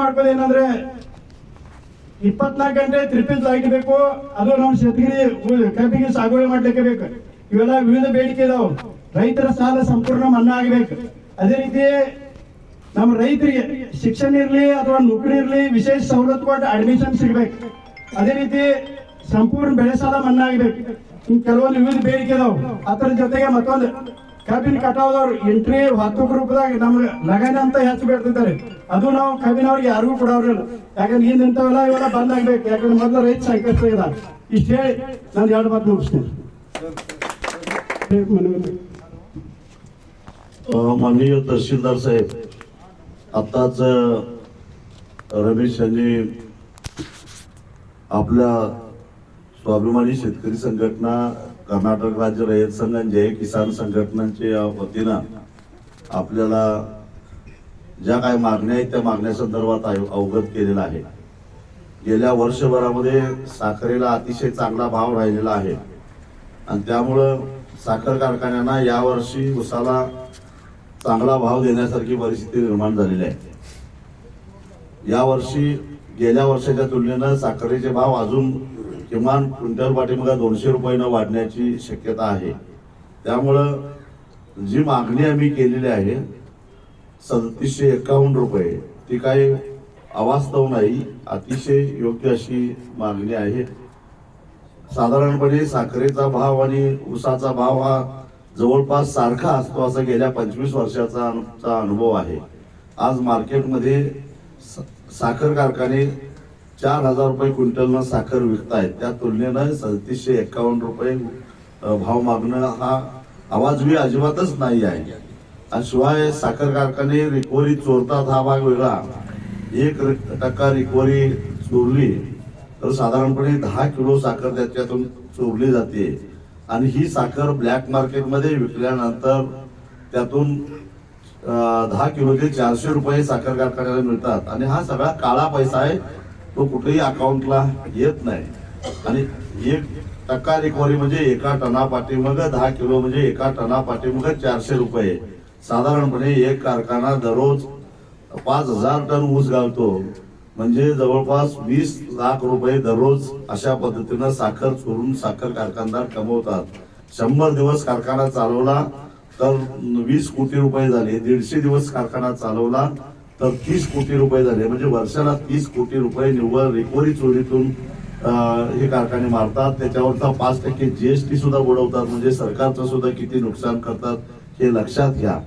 ಮಾಡ್ಕೋದು ಏನಂದ್ರೆ ಇಪ್ಪತ್ನಾಲ್ಕು ಗಂಟೆ ತ್ರಿಪಿಲ್ ಲೈಟ್ ಬೇಕು. ಅದು ನಾವು ಶೇತಗಿರಿ ಕಬ್ಬಿಗೆ ಸಾಗುವಳಿ ಮಾಡ್ಲಿಕ್ಕೆ ಬೇಕು. ಇವೆಲ್ಲ ವಿವಿಧ ಬೇಡಿಕೆ ಇದಾವೆ. ರೈತರ ಸಾಲ ಸಂಪೂರ್ಣ ಮನ್ನಾ ಆಗಬೇಕು. ಅದೇ ರೀತಿ ನಮ್ಮ ರೈತರಿಗೆ ಶಿಕ್ಷಣ ಇರಲಿ ಅಥವಾ ನೌಕರಿ ಇರಲಿ ವಿಶೇಷ ಸವಲತ್ತು ಕೊಟ್ಟು ಅಡ್ಮಿಷನ್ ಸಿಗಬೇಕು. ಅದೇ ರೀತಿ ಸಂಪೂರ್ಣ ಬೆಳೆ ಸಾಲ ಮನ್ನಾ ಆಗಬೇಕು. ಕೆಲವೊಂದು ವಿವಿಧ ಬೇಡಿಕೆ ಇದಾವೆ. ಅದರ ಜೊತೆಗೆ ಮತ್ತೊಂದು ಕಬ್ಬಿನ ಕಟಾವದವ್ರು ಎಂಟ್ರಿ ಹತ್ತುಕ್ ರೂಪದಾಗ ನಮ್ಗೆ ಲಗನ ಅಂತ ಹೆಚ್ಚು ಬೇಡ್ತಿದ್ದಾರೆ ಅದು ನಾವು ಕಬ್ಬಿನವ್ರಿಗೆ ಯಾರಿಗೂ ಕೊಡೋರಿಲ್ಲ ಯಾಕಂದ್ರೆ ಹಿಂದೆ ಇಂಥವೆಲ್ಲ ಇವೆಲ್ಲ ಬಂದ್ ಆಗ್ಬೇಕು ಯಾಕಂದ್ರೆ ಮೊದಲು ರೈತ ಸಂಕಷ್ಟ ಇದೆ ಇಷ್ಟ ಹೇಳಿ ನಾನು ಎರಡು ಮಾತು ಮುಗಿಸ್ತೇನೆ ಮನವಿ अ, माननीय तहसीलदार साहेब आताच अ, रमेश यांनी आपल्या स्वाभिमानी शेतकरी संघटना कर्नाटक राज्य रयत संघांचे किसान संघटनांच्या वतीनं आपल्याला ज्या काही मागण्या आहेत त्या मागण्यासंदर्भात आयो- अवगत केलेला आहे. गेल्या वर्षभरामध्ये साखरेला अतिशय चांगला भाव राहिलेला आहे. आणि त्यामुळं साखर कारखान्यांना यावर्षी उसाला चांगला भाव देण्यासारखी परिस्थिती निर्माण झालेली आहे. यावर्षी गेल्या वर्षाच्या तुलनेनं साखरेचे भाव अजून किमान क्विंटल पाठीमागा दोनशे रुपयानं वाढण्याची शक्यता आहे. त्यामुळं जी मागणी आम्ही केलेली आहे सदतीसशे एकावन्न रुपये ती काही अवास्तव नाही अतिशय योग्य अशी मागणी आहे. साधारणपणे साखरेचा भाव आणि ऊसाचा भाव हा जवळपास सारखा असतो असा गेल्या पंचवीस वर्षाचा अनुभव आहे. आज मार्केटमध्ये स- साखर कारखाने चार हजार रुपये क्विंटलनं साखर विकतायत. त्या तुलनेनं सदतीसशे एकावन्न रुपये भाव मागणं हा आवाजवी अजिबातच नाही आहे. आणि शिवाय साखर कारखाने रिकव्हरी चोरतात हा भाग वेगळा. एक टक्का रिकव्हरी चोरली तर साधारणपणे दहा किलो साखर त्याच्यातून चोरली जाते. आणि ही साखर ब्लॅक मार्केटमध्ये विकल्यानंतर त्यातून दहा किलो ते चारशे रुपये साखर कारखान्याला मिळतात. आणि हा सगळा काळा पैसा आहे. तो कुठेही अकाउंटला येत नाही. आणि एक टक्का रिकव्हरी म्हणजे एका टना पाठीमाग दहा किलो म्हणजे एका टना पाठीमाग चारशे रुपये. साधारणपणे एक कारखाना दररोज पाच हजार टन ऊस घालतो. म्हणजे जवळपास वीस लाख रुपये दररोज अशा पद्धतीनं साखर चोरून साखर कारखानदार कमवतात. शंभर दिवस कारखाना चालवला तर वीस कोटी रुपये झाले. दीडशे दिवस कारखाना चालवला तर तीस कोटी रुपये झाले. म्हणजे वर्षाला तीस कोटी रुपये निव्वळ रिकव्हरी चोरीतून हे कारखाने मारतात. त्याच्यावरचा पाच टक्के जीएसटी सुद्धा बुडवतात. म्हणजे सरकारचं सुद्धा किती नुकसान करतात हे लक्षात घ्या.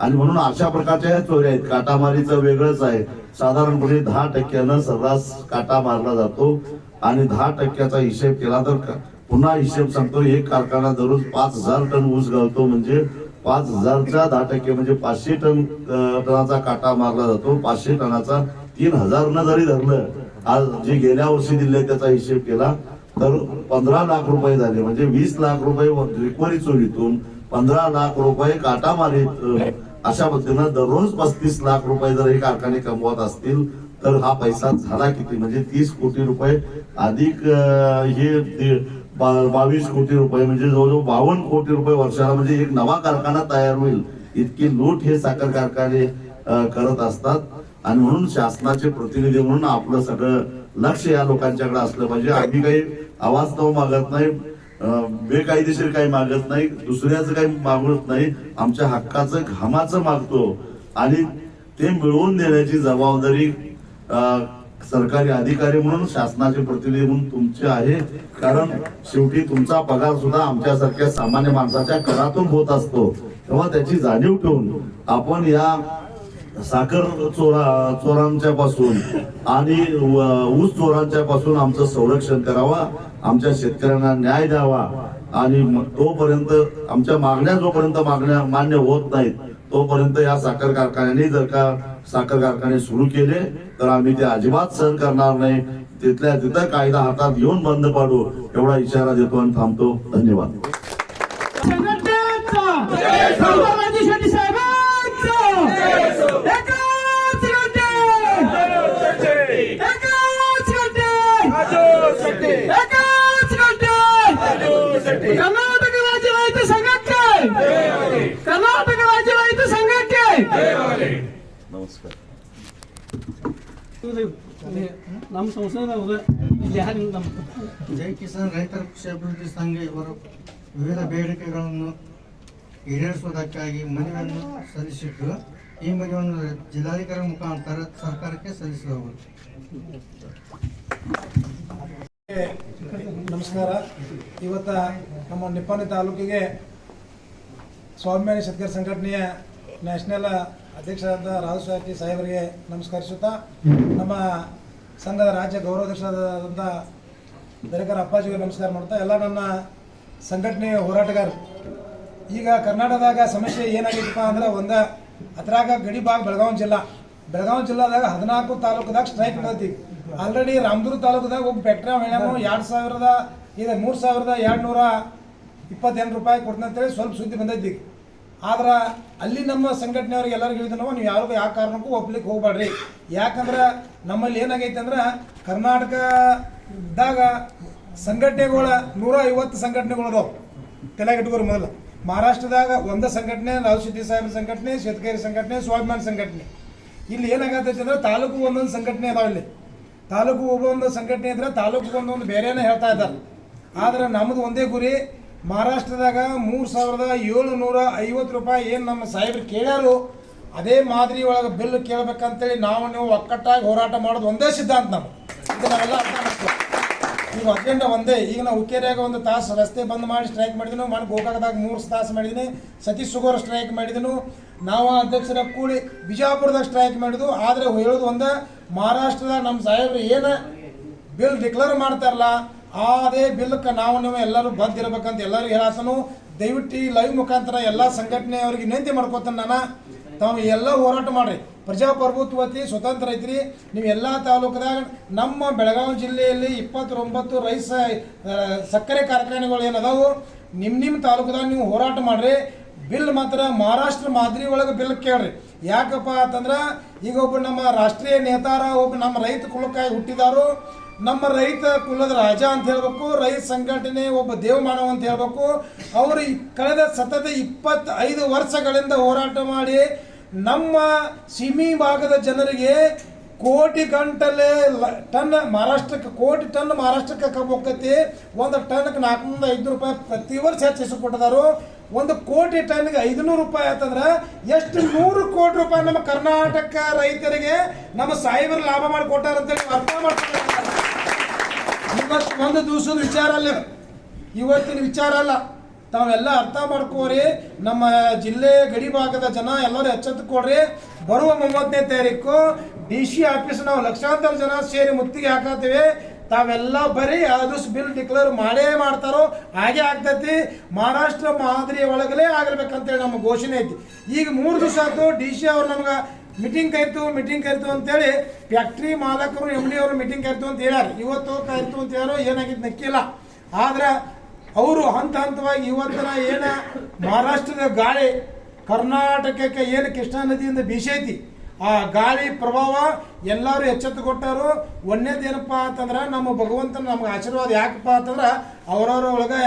आणि म्हणून अशा प्रकारच्या ह्या चोऱ्या आहेत. काटामारीचं वेगळंच आहे. साधारणपणे दहा टक्क्यानं सर्रास काटा मारला जातो आणि दहा टक्क्याचा हिशेब केला तर पुन्हा हिशेब सांगतो. एक कारखाना दररोज पाच हजार टन ऊस घालतो म्हणजे पाच हजारच्या दहा टक्के म्हणजे पाचशे टन टनाचा काटा मारला जातो. पाचशे टनाचा तीन हजार न जरी धरलं आज जे गेल्या वर्षी दिले त्याचा हिशेब केला तर पंधरा लाख रुपये झाले. म्हणजे वीस लाख रुपये रिकव्हरी चोरीतून पंधरा लाख रुपये काटामारीत अं, अशा पद्धतीनं दररोज पस्तीस लाख रुपये जर हे कारखाने कमवत असतील तर हा पैसा झाला किती? म्हणजे तीस कोटी रुपये अधिक हे बा- बावीस कोटी रुपये म्हणजे जवळजवळ बावन्न कोटी रुपये वर्षाला म्हणजे एक नवा कारखाना तयार होईल. इतकी लूट हे साखर कारखाने करत असतात. आणि म्हणून शासनाचे प्रतिनिधी म्हणून आपलं सगळं लक्ष या लोकांच्याकडे असलं पाहिजे. आम्ही काही अवास्तव मागत नाही बेकायदेशीर काही मागत नाही दुसऱ्याचं काही मागत नाही. आमच्या हक्काचं घामाचं मागतो. आणि ते मिळवून देण्याची जबाबदारी सरकारी अधिकारी म्हणून शासनाचे प्रतिनिधी म्हणून तुमचे आहे. कारण शेवटी तुमचा पगार सुद्धा आमच्यासारख्या सामान्य माणसाच्या करातून होत असतो. तेव्हा त्याची जाणीव ठेवून आपण या साखर चोरा चोरांच्या पासून आणि व- ऊस चोरांच्या पासून आमचं संरक्षण करावा आमच्या शेतकऱ्यांना न्याय द्यावा. आणि तोपर्यंत आमच्या मागण्या जोपर्यंत मागण्या मान्य होत नाहीत तोपर्यंत या साखर कारखान्याने जर का साखर कारखाने सुरू केले तर आम्ही ते अजिबात सहन करणार नाही. तिथल्या तिथं कायदा हातात घेऊन बंद पाडू एवढा इशारा देतो आणि थांबतो. धन्यवाद. संघटनेचा सर्वराज्य ನಮಸ್ಕಾರ. ನಮ್ಮ ಸಂಸದ ಜೈ ಕಿಸಾನ್ ರೈತರ ಕೃಷಿ ಅಭಿವೃದ್ಧಿ ಸಂಘ ಇವರು ವಿವಿಧ ಬೇಡಿಕೆಗಳನ್ನು ಈಡೇರಿಸುವುದಕ್ಕಾಗಿ ಮನವಿಯನ್ನು ಸಲ್ಲಿಸಿದ್ದು ಈ ಮನವಿಯನ್ನು ಜಿಲ್ಲಾಧಿಕಾರಿ ಮುಖಾಂತರ ಸರ್ಕಾರಕ್ಕೆ ಸಲ್ಲಿಸಲಾಗುವುದು ನಮಸ್ಕಾರ. ಇವತ್ತ ನಮ್ಮ ನಿಪ್ಪಾಣಿ ತಾಲೂಕಿಗೆ ಸ್ವಾಭಿಮಾನಿ ಸತ್ಕರ್ ಸಂಘಟನೆಯ ನ್ಯಾಷನಲ್ ಅಧ್ಯಕ್ಷರಾದ ರಾಜು ಶಾಸ್ತ್ರಿ ಸಾಹೇಬರಿಗೆ ನಮಸ್ಕರಿಸುತ್ತಾ, ನಮ್ಮ ಸಂಘದ ರಾಜ್ಯ ಗೌರವಾಧ್ಯಕ್ಷರಾದಂಥ ದರೇಕರ್ ಅಪ್ಪಾಜಿಗೆ ನಮಸ್ಕಾರ ಮಾಡ್ತಾ, ಎಲ್ಲ ನನ್ನ ಸಂಘಟನೆಯ ಹೋರಾಟಗಾರರು ಈಗ ಕರ್ನಾಟಕದಾಗ ಸಮಸ್ಯೆ ಏನಾಗಿತ್ತಪ್ಪ ಅಂದ್ರೆ ಒಂದ, ಅದ್ರಾಗ ಗಡಿ ಭಾಗ ಬೆಳಗಾವಿ ಜಿಲ್ಲಾ. ಬೆಳಗಾವಿ ಜಿಲ್ಲಾದಾಗ ಹದಿನಾಲ್ಕು ತಾಲೂಕದಾಗ ಸ್ಟ್ರೈಕ್ ನಡೆದಿ ಆಲ್ರೆಡಿ ರಾಮದುರ್ಗ ತಾಲೂಕದಾಗ ಒಬ್ಬ ಪೆಟ್ರೋಲ್ ಹೇಳ್ಯಾನು ಎರಡು ಸಾವಿರದ, ಈಗ ಮೂರು ಸಾವಿರದ ಎರಡು ನೂರ ಇಪ್ಪತ್ತೆಂಟು ರೂಪಾಯಿ ಕೊಡ್ತಂತೇಳಿ ಸ್ವಲ್ಪ ಸುದ್ದಿ ಬಂದೈತಿ ಆದ್ರೆ ಅಲ್ಲಿ ನಮ್ಮ ಸಂಘಟನೆಯವ್ರಿಗೆ ಎಲ್ಲರಿಗೂ ಹೇಳಿದ್ರು ನಾವು, ನೀವು ಯಾರಿಗೂ ಯಾವ ಕಾರಣಕ್ಕೂ ಒಪ್ಲಿಕ್ಕೆ ಹೋಗ್ಬೇಡ್ರಿ. ಯಾಕಂದ್ರೆ ನಮ್ಮಲ್ಲಿ ಏನಾಗೈತೆ ಅಂದ್ರೆ ಕರ್ನಾಟಕದಾಗ ಸಂಘಟನೆಗಳ ನೂರ ಐವತ್ತು ಸಂಘಟನೆಗಳು ಅದಾವ. ಮೊದಲು. ಮಹಾರಾಷ್ಟ್ರದಾಗ ಒಂದ ಸಂಘಟನೆ ರಾವ್ ಶೆಟ್ಟಿ ಸಾಹೇಬ್ ಸಂಘಟನೆ, ಶೇತಕೇರಿ ಸಂಘಟನೆ, ಸ್ವಾಭಿಮಾನ ಸಂಘಟನೆ. ಇಲ್ಲಿ ಏನಾಗತ್ತೈತೆ ಅಂದ್ರೆ ತಾಲೂಕು ಒಂದೊಂದು ಸಂಘಟನೆ ಅದಾವ ಇಲ್ಲಿ. ತಾಲೂಕು ಒಬ್ಬೊಂದು ಸಂಘಟನೆ ಇದ್ರೆ ತಾಲೂಕು ಒಂದೊಂದು ಬೇರೆನೇ ಹೇಳ್ತಾ ಇದ್ದಾರೆ. ಆದ್ರೆ ನಮ್ಮದು ಒಂದೇ ಗುರಿ ಮಹಾರಾಷ್ಟ್ರದಾಗ ಮೂರು ಸಾವಿರದ ಏಳುನೂರ ಐವತ್ತು ರೂಪಾಯಿ ಏನು ನಮ್ಮ ಸಾಹೇಬ್ರು ಕೇಳ್ಯಾರು, ಅದೇ ಮಾದರಿ ಒಳಗೆ ಬಿಲ್ ಕೇಳಬೇಕಂತೇಳಿ ನಾವು ನೀವು ಒಕ್ಕಟ್ಟಾಗಿ ಹೋರಾಟ ಮಾಡೋದು ಒಂದೇ ಸಿದ್ಧಾಂತ ನಾವು ಇದು ನಾವೆಲ್ಲ ಅರ್ಥ ಮಾಡ್ತೀವಿ ಈಗ ಅಜೆಂಡಾ ಒಂದೇ, ಈಗ ನಾವು ಹುಕ್ಕೇರಿಯಾಗ ಒಂದು ತಾಸು ರಸ್ತೆ ಬಂದ್ ಮಾಡಿ ಸ್ಟ್ರೈಕ್ ಮಾಡಿದ್ನು ಮಾಡಿ ಗೋಕಾಕದಾಗ ಮೂರು ತಾಸು ಮಾಡಿದ್ದೀನಿ ಸತೀಶ್ ಸುಗೋರ್ ಸ್ಟ್ರೈಕ್ ಮಾಡಿದನು, ನಾವು ಅಧ್ಯಕ್ಷರ ಕೂಡಿ ಬಿಜಾಪುರದಾಗ ಸ್ಟ್ರೈಕ್ ಮಾಡಿದ್ವು, ಆದರೆ ಹೇಳೋದು ಒಂದು, ಮಹಾರಾಷ್ಟ್ರದಾಗ ನಮ್ಮ ಸಾಹೇಬ್ರು ಏನು ಬಿಲ್ ಡಿಕ್ಲೇರ್ ಮಾಡ್ತಾರಲ್ಲ ಅದೇ ಬಿಲ್ಕ್ಕೆ ನಾವು ನೀವು ಎಲ್ಲರೂ ಬದ್ದಿರ್ಬೇಕಂತ ಎಲ್ಲರೂ ಹೇಳಾಸನು ದಯವಿಟ್ಟು ಲೈವ್ ಮುಖಾಂತರ ಎಲ್ಲ ಸಂಘಟನೆಯವ್ರಿಗೆ ವಿನಂತಿ ಮಾಡ್ಕೋತಾನೆ ನಾನು. ತಾವು ಎಲ್ಲ ಹೋರಾಟ ಮಾಡ್ರಿ. ಪ್ರಜಾಪ್ರಭುತ್ವತಿ ಸ್ವತಂತ್ರ ಐತ್ರಿ ನೀವು ಎಲ್ಲ ತಾಲೂಕದಾಗ ನಮ್ಮ ಬೆಳಗಾವಿ ಜಿಲ್ಲೆಯಲ್ಲಿ ಇಪ್ಪತ್ತೊಂಬತ್ತು ರೈಸ್ ಸಕ್ಕರೆ ಕಾರ್ಖಾನೆಗಳು ಏನದಾವು ನಿಮ್ಮ ನಿಮ್ಮ ತಾಲೂಕದಾಗ ನೀವು ಹೋರಾಟ ಮಾಡ್ರಿ. ಬಿಲ್ ಮಾತ್ರ ಮಹಾರಾಷ್ಟ್ರ ಮಾದರಿ ಒಳಗೆ ಬಿಲ್ ಕೇಳ್ರಿ. ಯಾಕಪ್ಪ ಅಂತಂದ್ರೆ, ಈಗ ಒಬ್ಬ ನಮ್ಮ ರಾಷ್ಟ್ರೀಯ ನೇತಾರ, ಒಬ್ಬ ನಮ್ಮ ರೈತ ಕುಲಕ್ಕಾಗಿ ಹುಟ್ಟಿದಾರು. ನಮ್ಮ ರೈತ ಕುಲದ ರಾಜ ಅಂತ ಹೇಳ್ಬೇಕು, ರೈತ ಸಂಘಟನೆ ಒಬ್ಬ ದೇವಮಾನವ ಅಂತ ಹೇಳ್ಬೇಕು. ಅವರು ಕಳೆದ ಸತತ ಇಪ್ಪತ್ತೈದು ವರ್ಷಗಳಿಂದ ಹೋರಾಟ ಮಾಡಿ ನಮ್ಮ ಸಿಮಿ ಭಾಗದ ಜನರಿಗೆ ಕೋಟಿ ಗಂಟಲೆ ಟನ್ ಮಹಾರಾಷ್ಟ್ರಕ್ಕೆ, ಕೋಟಿ ಟನ್ ಮಹಾರಾಷ್ಟ್ರಕ್ಕೆ ಕಬ್ಬು ಹೋಗ್ತೈತಿ ಒಂದು ಟನ್ಗೆ ನಾಲ್ಕುನೂರ ಐದು ರೂಪಾಯಿ ಪ್ರತಿ ವರ್ಷ ಹೆಚ್ಚಿಸಿ ಕೊಟ್ಟದಾರು. ಒಂದು ಕೋಟಿ ಟನ್ಗೆ ಐದುನೂರು ರೂಪಾಯಿ ಆಯ್ತಂದ್ರೆ ಎಷ್ಟು ನೂರು ಕೋಟಿ ರೂಪಾಯಿ ನಮ್ಮ ಕರ್ನಾಟಕ ರೈತರಿಗೆ ನಮ್ಮ ಸಾಹೇಬರು ಲಾಭ ಮಾಡಿ ಕೊಟ್ಟಾರ ಅಂತೇಳಿ ನೀವು ಅರ್ಥ ಮಾಡ್ತಾರೆ ಇವತ್ತು ಒಂದು ದಿವಸದ ವಿಚಾರ ಅಲ್ಲ. ಇವತ್ತಿನ ವಿಚಾರ ಅಲ್ಲ. ತಾವೆಲ್ಲ ಅರ್ಥ ಮಾಡ್ಕೋರಿ. ನಮ್ಮ ಜಿಲ್ಲೆ ಗಡಿ ಭಾಗದ ಜನ ಎಲ್ಲರೂ ಎಚ್ಚೆತ್ತುಕೊಡ್ರಿ ಬರುವ ಮೂವತ್ತನೇ ತಾರೀಕು ಡಿ ಸಿ ಆಫೀಸ್ ನಾವು ಲಕ್ಷಾಂತರ ಜನ ಸೇರಿ ಮುತ್ತಿಗೆ ಹಾಕತ್ತೀವಿ. ತಾವೆಲ್ಲ ಬರೀ ಅದು ಬಿಲ್ ಡಿಕ್ಲೇರ್ ಮಾಡೇ ಮಾಡ್ತಾರೋ ಹಾಗೆ ಆಗ್ತೈತಿ. ಮಹಾರಾಷ್ಟ್ರ ಮಾದರಿ ಒಳಗಲೇ ಆಗಿರ್ಬೇಕಂತೇಳಿ ನಮ್ಮ ಘೋಷಣೆ ಐತಿ. ಈಗ ಮೂರು ದಿವಸ ಆಯ್ತು ಡಿ ಸಿ ಅವ್ರು ನಮ್ಗೆ ಮೀಟಿಂಗ್ ಕರಿತು ಮೀಟಿಂಗ್ ಕರಿತು ಅಂತೇಳಿ ಫ್ಯಾಕ್ಟ್ರಿ ಮಾಲಕರು ಎಂ ಡಿ ಅವರು ಮೀಟಿಂಗ್ ಕರಿತು ಅಂತ ಹೇಳ್ಯಾರ. ಇವತ್ತು ಕರಿತು ಅಂತ ಹೇಳೋ ಏನಾಗಿದ್ದು ನಕ್ಕಿಲ್ಲ. ಆದ್ರೆ ಅವರು ಹಂತ ಹಂತವಾಗಿ ಇವತ್ತಿನ ಏನ ಮಹಾರಾಷ್ಟ್ರದ ಗಾಳಿ ಕರ್ನಾಟಕಕ್ಕೆ ಏನು ಕೃಷ್ಣಾ ನದಿಯಿಂದ ಬೀಸೈತಿ ಆ ಗಾಳಿ ಪ್ರಭಾವ ಎಲ್ಲರೂ ಎಚ್ಚೆತ್ತುಕೊಟ್ಟಾರು ಒಂದೇದೇನಪ್ಪ ಅಂತಂದ್ರೆ ನಮ್ಮ ಭಗವಂತನ ನಮ್ಗೆ ಆಶೀರ್ವಾದ ಯಾಕಪ್ಪ ಅಂತಂದ್ರೆ ಅವರವ್ರ ಒಳಗೆ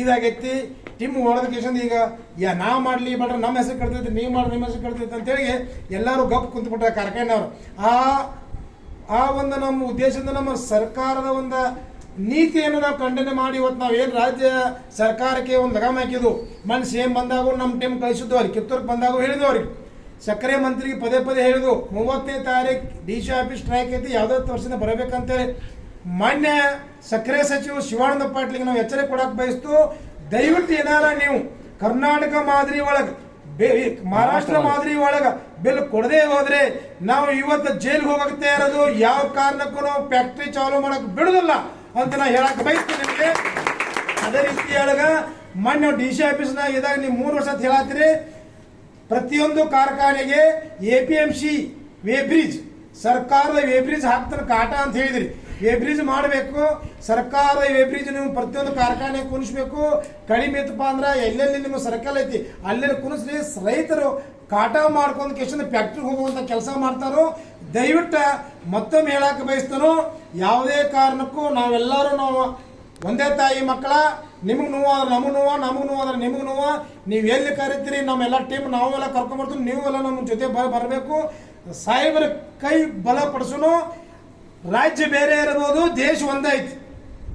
ಇದಾಗೈತಿ. ಟೀಮ್ ಹೊಡೆದ ಈಗ, ಯಾ ನಾ ಮಾಡಲಿ ಬೇಡ್ರೆ ನಮ್ಮ ಹೆಸರು ಕಡ್ತೈತೆ ನೀವು ಮಾಡಿ ನಿಮ್ಮ ಹೆಸರು ಕಡ್ತೈತೆ ಅಂತೇಳಿ ಎಲ್ಲರೂ ಗಪ್ ಕುಂತ್ಬಿಟ್ಟಾರೆ ಕಾರ್ಖಾನೆಯವರು. ಆ ಆ ಒಂದು ನಮ್ಮ ಉದ್ದೇಶದಿಂದ ನಮ್ಮ ಸರ್ಕಾರದ ಒಂದು ನೀತಿಯನ್ನು ನಾವು ಖಂಡನೆ ಮಾಡಿ ಇವತ್ತು ನಾವು ಏನು ರಾಜ್ಯ ಸರ್ಕಾರಕ್ಕೆ ಒಂದು ಲಗಾಮ ಹಾಕಿದ್ವು. ಮನ್ ಸಿ ಎಂ ಬಂದಾಗ ನಮ್ಮ ಟೀಮ್ ಕಳಿಸಿದ್ದು ಅವ್ರಿಗೆ. ಕಿತ್ತೂರಿಗೆ ಬಂದಾಗ ಹೇಳಿದ್ವು ಅವ್ರಿಗೆ. ಸಕ್ಕರೆ ಮಂತ್ರಿಗೆ ಪದೇ ಪದೇ ಹೇಳಿದ್ವು. ಮೂವತ್ತನೇ ತಾರೀಕು ಡಿ ಸಿ ಆಫೀಸ್ ಸ್ಟ್ರೈಕ್ ಐತಿ, ಯಾವುದೋ ವರ್ಷದಿಂದ ಬರಬೇಕಂತೇಳಿ ಮಾನ್ಯ ಸಕ್ಕರೆ ಸಚಿವ ಶಿವಾನಂದ ಪಾಟೀಲ್ಗೆ ನಾವು ಎಚ್ಚರಿಕೆ ಕೊಡಕ್ಕೆ ಬಯಸ್ತು. ದಯವಿಟ್ಟು ಏನಾರ ನೀವು ಕರ್ನಾಟಕ ಮಾದರಿ ಒಳಗೆ ಮಹಾರಾಷ್ಟ್ರ ಮಾದರಿ ಒಳಗ ಬಿಲ್ ಕೊಡದೆ ಹೋದ್ರೆ ನಾವು ಇವತ್ತು ಜೈಲ್ಗೆ ಹೋಗಕ್ಕೆ ಇರೋದು ಯಾವ ಕಾರಣಕ್ಕೂ ನಾವು ಫ್ಯಾಕ್ಟ್ರಿ ಚಾಲು ಮಾಡಕ್ ಬಿಡುದಿಲ್ಲ ಅಂತ ನಾ ಹೇಳಕ್ ಬಯಸ್ತೀನಿ ನಿಮಗೆ. ಅದೇ ರೀತಿ ಒಳಗ ಮೊನ್ನೆ ಡಿ ಸಿ ಆಫೀಸ್ನಾಗ ಇದಾಗ ನೀವು ಮೂರು ವರ್ಷ ಹೇಳತ್ತೀರಿ. ಪ್ರತಿಯೊಂದು ಕಾರ್ಖಾನೆಗೆ A P M C weighbridge ಸರ್ಕಾರದ ವೇಬ್ರಿಜ್ ಹಾಕ್ತಾರೆ ಕಾಟ ಅಂತ ಹೇಳಿದ್ರಿ. ವೇಬ್ರಿಜ್ ಮಾಡಬೇಕು. ಸರ್ಕಾರ ವೇಬ್ರಿಜ್ ನೀವು ಪ್ರತಿಯೊಂದು ಕಾರ್ಖಾನೆ ಕುಣಿಸ್ಬೇಕು ಕಡಿಮೆ ಇತ್ತಪ್ಪ ಅಂದ್ರೆ ಎಲ್ಲೆಲ್ಲಿ ನಿಮ್ಮ ಸರ್ಕಲ್ ಐತಿ, ಅಲ್ಲೆಲ್ಲಿ ಕುಣಿಸ್ರಿ ರೈತರು ಕಾಟ ಮಾಡ್ಕೊಂಡು ಕೆಶನ್ ಫ್ಯಾಕ್ಟ್ರಿಗೆ ಹೋಗುವಂತ ಕೆಲಸ ಮಾಡ್ತಾರೋ, ದಯವಿಟ್ಟು ಮತ್ತೊಮ್ಮೆ ಹೇಳಕ್ಕೆ ಬಯಸ್ತಾನು, ಯಾವುದೇ ಕಾರಣಕ್ಕೂ ನಾವೆಲ್ಲರೂ ನಾವು ಒಂದೇ ತಾಯಿ ಮಕ್ಕಳ, ನಿಮಗೆ ನೋವು ಅಂದ್ರೆ ನಮಗೆ ನೋವು ನಮಗೆ ನೋವು ಅಂದ್ರೆ ನಿಮಗೆ ನೋವು. ನೀವು ಎಲ್ಲಿ ಕರಿತೀರಿ? ನಮ್ಮೆಲ್ಲ ಟೀಮ್ ನಾವೆಲ್ಲ ಕರ್ಕೊಂಡ್ಬರ್ತೀವಿ ಎಲ್ಲ ನಮ್ಮ ಜೊತೆ ಬರಬೇಕು. ಸಾಹೇಬರ ಕೈ ಬಲಪಡಿಸೋನು ರಾಜ್ಯ ಬೇರೆ ಇರಬಹುದು, ದೇಶ ಒಂದೈತಿ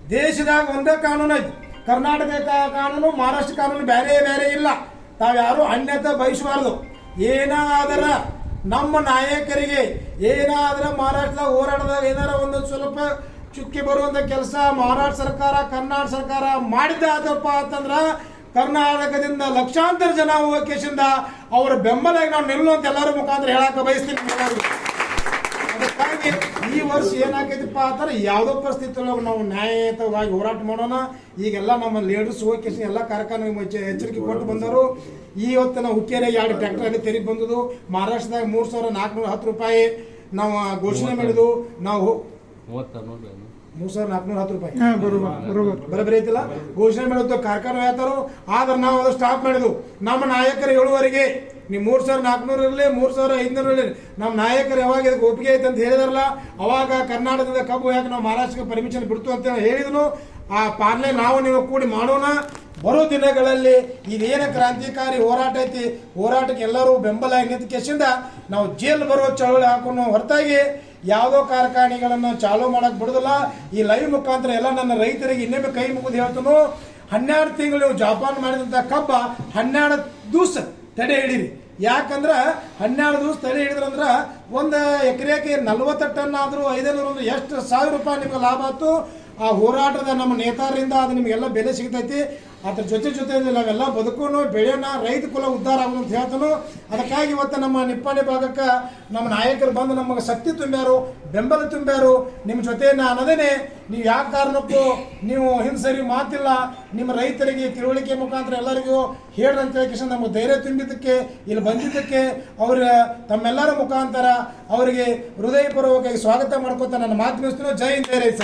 ದೇಶದಾಗ ಒಂದೇ ಕಾನೂನು ಐತಿ. ಕರ್ನಾಟಕ ಕಾನೂನು, ಮಹಾರಾಷ್ಟ್ರ ಕಾನೂನು ಬೇರೆ ಬೇರೆ ಇಲ್ಲ. ತಾವ್ಯಾರು ಅನ್ಯತೆ ಬಯಸಬಾರ್ದು. ಏನಾದರ ನಮ್ಮ ನಾಯಕರಿಗೆ, ಏನಾದ್ರ ಮಹಾರಾಷ್ಟ್ರದಾಗ ಹೋರಾಟದಾಗ ಏನಾರ ಒಂದು ಸ್ವಲ್ಪ ಚುಕ್ಕಿ ಬರುವಂತ ಕೆಲಸ ಮಹಾರಾಷ್ಟ್ರ ಸರ್ಕಾರ, ಕರ್ನಾಟಕ ಸರ್ಕಾರ ಮಾಡಿದ ಆದಪ್ಪ ಅಂತಂದ್ರ ಕರ್ನಾಟಕದಿಂದ ಲಕ್ಷಾಂತರ ಜನ ಹೋಗೇಶಿಂದ ಅವರ ಬೆಂಬಲಾಗಿ ನಾವು ನಿಲ್ಲುವಂತ ಎಲ್ಲರ ಮುಖಾಂತರ ಹೇಳಕ್ಕೆ ಬಯಸ್ತೀನಿ. ಅದಕ್ಕಾಗಿ ಈ ವರ್ಷ ಏನಾಗೈತಿಪ್ಪ ಅಂದ್ರೆ ಯಾವುದೋ ಪರಿಸ್ಥಿತಿಯೊಳಗೆ ನಾವು ನ್ಯಾಯಯುತವಾಗಿ ಹೋರಾಟ ಮಾಡೋಣ. ಈಗೆಲ್ಲ ನಮ್ಮ ಲೀಡರ್ಸ್ ಹೋಗಿ ಎಲ್ಲ ಕಾರ್ಖಾನೆ ಎಚ್ಚರಿಕೆ ಕೊಟ್ಟು ಬಂದರು. ಇವತ್ತು ನಾವು ಹುಕ್ಕೇರಿಯಾಗ ಎರಡು ಟ್ರ್ಯಾಕ್ಟರ್ ತೆರಿಗೆ ಬಂದದು. ಮಹಾರಾಷ್ಟ್ರದಾಗ ಮೂರು ಸಾವಿರ ನಾಲ್ಕುನೂರ ಹತ್ತು ರೂಪಾಯಿ ನಾವು ಘೋಷಣೆ ಮಾಡಿದ್ವು ನಾವು ಮೂರ್ ಸಾವಿರ ನಾಲ್ಕುನೂರ ಹತ್ತು ರೂಪಾಯಿ. ಬರಬರಿ ಐತಿಲ್ಲ? ಘೋಷಣೆ ಮಾಡಿದ್ದು ಕಾರ್ಖಾನೆ ಹೇಳ್ತಾರೋ ಆದ್ರೆ ನಾವು ಅದು ಸ್ಟಾಪ್ ಮಾಡಿದ್ವು. ನಮ್ಮ ನಾಯಕರ ಏಳುವರೆಗೆ ನೀವು ಮೂರು ಸಾವಿರ ನಾಲ್ಕುನೂರು ಇರಲಿ ಮೂರ್ ಸಾವಿರ ಐದುನೂರು ಇರಲಿ ನಮ್ಮ ನಾಯಕರು ಯಾವಾಗ ಇದಕ್ಕೆ ಒಪ್ಪಿಗೆ ಐತೆ ಅಂತ ಹೇಳಿದಾರಲ್ಲ ಅವಾಗ ಕರ್ನಾಟಕದ ಕಬ್ಬು ಯಾಕೆ ನಾವು ಮಹಾರಾಷ್ಟ್ರಕ್ಕೆ ಪರ್ಮಿಷನ್ ಬಿಡ್ತು ಅಂತ ಹೇಳಿದ್ನು. ಆ ಪಾರ್ಲೆ ನಾವು ನೀವು ಕೂಡಿ ಮಾಡೋಣ. ಬರೋ ದಿನಗಳಲ್ಲಿ ಇದೇನ ಕ್ರಾಂತಿಕಾರಿ ಹೋರಾಟ ಐತಿ? ಹೋರಾಟಕ್ಕೆ ಎಲ್ಲರೂ ಬೆಂಬಲ ನಿಂತ ಕೆಸಿಂದ ನಾವು ಜೇಲ್ ಬರೋ ಚಳವಳಿ ಹಾಕೋಣ ಹೊರತಾಗಿ ಯಾವುದೋ ಕಾರ್ಖಾನೆಗಳನ್ನು ಚಾಲೂ ಮಾಡಕ್ ಬಿಡುದಿಲ್ಲ. ಈ ಲೈವ್ ಮುಖಾಂತರ ಎಲ್ಲ ನನ್ನ ರೈತರಿಗೆ ಇನ್ನೊಮ್ಮೆ ಕೈ ಮುಗಿದು ಹೇಳ್ತಾನು. ಹನ್ನೆರಡು ತಿಂಗಳು ಜಾಪಾನ್ ಮಾಡಿದಂತ ಕಬ್ಬ ಹನ್ನೆರಡು ದಿವಸ ತಡೆ ಹಿಡೀರಿ. ಯಾಕಂದ್ರ ಹನ್ನೆರಡು ದಿವಸ ತಡೆ ಹಿಡಿದ್ರಂದ್ರ ಒಂದು ಎಕರೆಗೆ ನಲ್ವತ್ತು ಟನ್ ಆದ್ರೂ ಐದೈನೂರು ಅಂದ್ರೆ ಎಷ್ಟು ಸಾವಿರ ರೂಪಾಯಿ ನಿಮ್ಗೆ ಲಾಭ ಆಯ್ತು. ಆ ಹೋರಾಟದ ನಮ್ಮ ನೇತಾರರಿಂದ ಅದು ನಿಮಗೆಲ್ಲ ಬೆಲೆ ಸಿಗ್ತೈತಿ. ಅದ್ರ ಜೊತೆ ಜೊತೆ ನಾವೆಲ್ಲ ಬದುಕೋನು ಬೆಳೆಯೋಣ ರೈತ ಕುಲ ಉದ್ಧಾರ ಆಗೋದು ಅಂತ ಹೇಳ್ತಾನು. ಅದಕ್ಕಾಗಿ ಇವತ್ತು ನಮ್ಮ ನಿಪ್ಪಾಣಿ ಭಾಗಕ್ಕೆ ನಮ್ಮ ನಾಯಕರು ಬಂದು ನಮಗೆ ಶಕ್ತಿ ತುಂಬ್ಯಾರು, ಬೆಂಬಲ ತುಂಬ್ಯಾರು. ನಿಮ್ಮ ಜೊತೆ ಅನ್ನೋದೇನೆ ನೀವು ಯಾವ ಕಾರಣಕ್ಕೂ ನೀವು ಹಿಂಸರಿ ಮಾತಿಲ್ಲ. ನಿಮ್ಮ ರೈತರಿಗೆ ತಿಳುವಳಿಕೆ ಮುಖಾಂತರ ಎಲ್ಲರಿಗೂ ಹೇಳ್ರಿ ಅಂತ ಹೇಳಿ ನಮಗೆ ಧೈರ್ಯ ತುಂಬಿದ್ದಕ್ಕೆ, ಇಲ್ಲಿ ಬಂದಿದ್ದಕ್ಕೆ ಅವರ ತಮ್ಮೆಲ್ಲರ ಮುಖಾಂತರ ಅವರಿಗೆ ಹೃದಯಪೂರ್ವಕವಾಗಿ ಸ್ವಾಗತ ಮಾಡ್ಕೊತ ನನ್ನ ಮಾತು ಜೈ ಹಿಂದ್ ರೈತ.